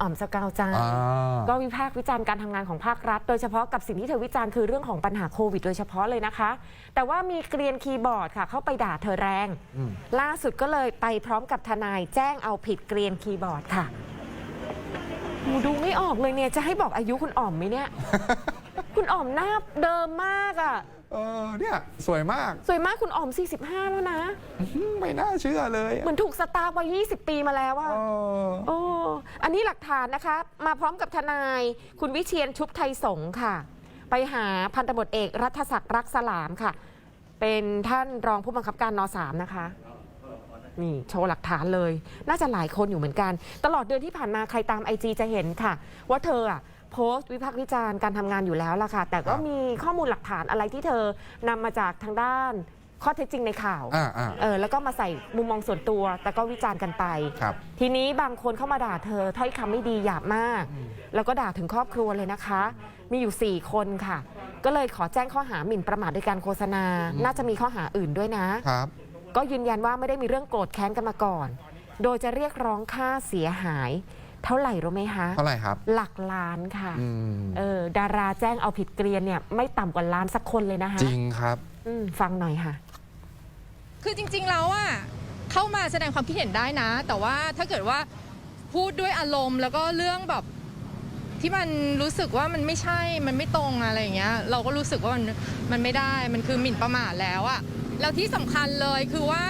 อ่อมสกาวใจอ่า ก็วิพากษ์วิจารณ์การทำงานของภาครัฐ โดยเฉพาะกับสิ่งที่เธอวิจารณ์คือเรื่องของปัญหาโควิดโดยเฉพาะเลยนะคะ แต่ว่ามีเกรียนคีย์บอร์ดค่ะ เข้าไปด่าเธอแรงอืมล่าสุดก็เลยไปพร้อมกับทนายแจ้งเอาผิดเกรียนคีย์บอร์ดค่ะโหดูไม่ออกเลยเนี่ยจะให้บอกอายุคุณอ่อมไหมเนี่ย คุณอ่อมหน้าเดิมมากอะ่ะ เออเนี่ยสวยมากสวยมากคุณอ่อม 45 แล้วนะ อื้อหือไม่น่าเชื่อเลยเหมือนถูกสตาร์ฟไว้20 ปีมาแล้วอะเออโอ้ อันนี้หลักฐานนะคะ มาพร้อมกับทนาย คุณวิเชียนชุบไทยสงฆ์ค่ะ ไปหาพันตำรวจเอกรัฐศักดิ์รักสลามค่ะ เป็นท่านรองผู้บังคับการนสามนะคะ นี่โชว์หลักฐานเลย น่าจะหลายคนอยู่เหมือนกัน ตลอดเดือนที่ผ่านมาใครตามไอจจะเห็นค่ะ ว่าเธออะ โพสต์วิพากษ์วิจารณ์การทำงานอยู่แล้วล่ะค่ะ แต่ก็มีข้อมูลหลักฐานอะไรที่เธอนำมาจากทางด้านข้อเท็จจริงในข่าวอ่าอ่า เออแล้วก็มาใส่มุมมองส่วนตัว แต่ก็วิจารณ์กันไป ครับ ทีนี้บางคนเข้ามาด่าเธอถ้อยคำไม่ดีหยาบมาก แล้วก็ด่าถึงครอบครัวเลยนะคะ มีอยู่ 4 คนค่ะ ก็เลยขอแจ้งข้อหาหมิ่นประมาทโดยการโฆษณา น่าจะมีข้อหาอื่นด้วยนะ ครับ ก็ยืนยันว่าไม่ได้มีเรื่องโกรธแค้นกันมาก่อน โดยจะเรียกร้องค่าเสียหาย เท่าไหร่รู้ไหมคะ เท่าไหร่ครับ หลักล้านค่ะอืมเออดาราแจ้งเอาผิดเกรียนเนี่ยไม่ต่ำกว่าล้านสักคนเลยนะคะจริงครับ อืมฟังหน่อยค่ะ คือจริงๆแล้วอะเข้ามาแสดงความคิดเห็นได้นะ แต่ว่าถ้าเกิดว่าพูดด้วยอารมณ์ แล้วก็เรื่องแบบที่มันรู้สึกว่ามันไม่ใช่ มันไม่ตรงอะไรอย่างเงี้ย เราก็รู้สึกว่ามันมันไม่ได้ มันคือหมิ่นประมาทแล้วอะแล้วที่สำคัญเลยคือว่า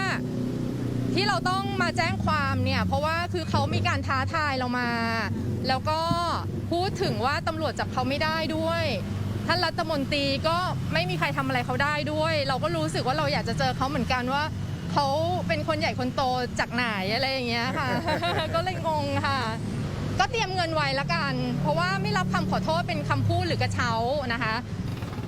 ที่เราต้องมาแจ้งความเนี่ยเพราะว่าคือเขามีการท้าทายเรามา แล้วก็พูดถึงว่าตำรวจจับเขาไม่ได้ด้วย ท่านรัฐมนตรีก็ไม่มีใครทำอะไรเขาได้ด้วย เราก็รู้สึกว่าเราอยากจะเจอเขาเหมือนกันว่าเขาเป็นคนใหญ่คนโตจากไหนอะไรอย่างเงี้ยค่ะ ก็เลยงงค่ะ ก็เตรียมเงินไว้ละกัน เพราะว่าไม่รับคำขอโทษเป็นคำพูดหรือกระเช้านะคะ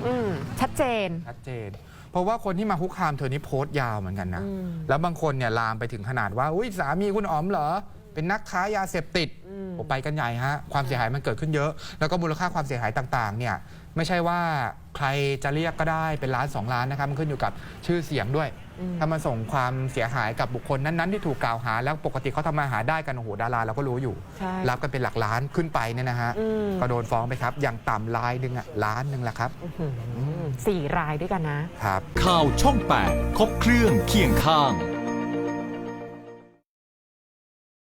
อืมชัดเจน ชัดเจน เพราะว่าคนที่มาคุกคามเธอนี่โพสต์ยาวเหมือนกันนะอืมแล้วบางคนเนี่ยลามไปถึงขนาดว่าอุ้ยสามีคุณอ๋อมเหรอ เป็นนักค้ายาเสพติดอืมโอ้ไปกันใหญ่ฮะ ความเสียหายมันเกิดขึ้นเยอะ แล้วก็มูลค่าความเสียหายต่างๆ เนี่ยไม่ใช่ว่าใครจะเรียกก็ได้เป็นล้านสองล้านนะครับมันขึ้นอยู่กับชื่อเสียงด้วยอืมถ้ามันส่งความเสียหายกับบุคคลนั้นๆ ที่ถูกกล่าวหา แล้วปกติเขาทำมาหาได้กันโอ้โหดาราเราก็รู้อยู่ใช่รับกันเป็นหลักล้านขึ้นไปเนี่ยนะฮะอืมก็โดนฟ้องไปครับอย่างต่ำรายหนึ่งอะล้านหนึ่งแหละครับ อื้อหือสี่รายด้วยกันนะ ครับ ข่าวช่อง 8 ครบเครื่องเคียงข้าง